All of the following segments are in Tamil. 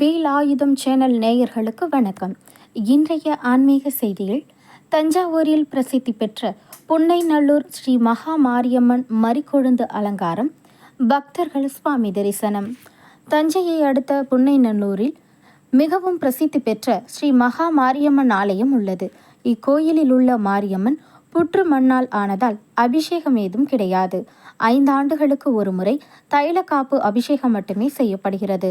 வேலாயுதம் சேனல் நேயர்களுக்கு வணக்கம். இன்றைய ஆன்மீக செய்தியில் தஞ்சாவூரில் பிரசித்தி பெற்ற புன்னைநல்லூர் ஸ்ரீ மகா மாரியம்மன் மறிக்கொழுந்து அலங்காரம் பக்தர்கள் சுவாமி தரிசனம். தஞ்சையை அடுத்த புன்னைநல்லூரில் மிகவும் பிரசித்தி பெற்ற ஸ்ரீ மகா மாரியம்மன் ஆலயம் உள்ளது. இக்கோயிலில் உள்ள மாரியம்மன் புற்று மண்ணால் ஆனதால் அபிஷேகம் ஏதும் கிடையாது. ஐந்து ஆண்டுகளுக்கு ஒரு முறை தைலக்காப்பு அபிஷேகம் மட்டுமே செய்யப்படுகிறது.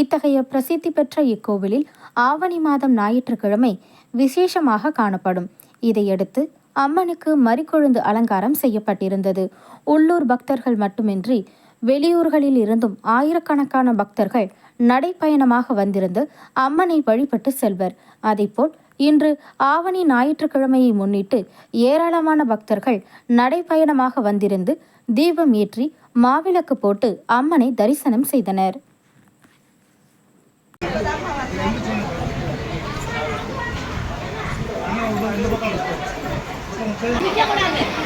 இத்தகைய பிரசித்தி பெற்ற இக்கோவிலில் ஆவணி மாதம் ஞாயிற்றுக்கிழமை விசேஷமாக காணப்படும். இதையடுத்து அம்மனுக்கு மறிக்கொழுந்து அலங்காரம் செய்யப்பட்டிருந்தது. உள்ளூர் பக்தர்கள் மட்டுமின்றி வெளியூர்களில் இருந்தும் ஆயிரக்கணக்கான பக்தர்கள் நடைப்பயணமாக வந்திருந்து அம்மனை வழிபட்டு செல்வர். அதேபோல் இன்று ஆவணி ஞாயிற்றுக்கிழமையை முன்னிட்டு ஏராளமான பக்தர்கள் நடைப்பயணமாக வந்திருந்து தீபம் ஏற்றி மாவிளக்கு போட்டு அம்மனை தரிசனம் செய்தனர் நிக்கக்கூடாது. இங்கெல்லாம்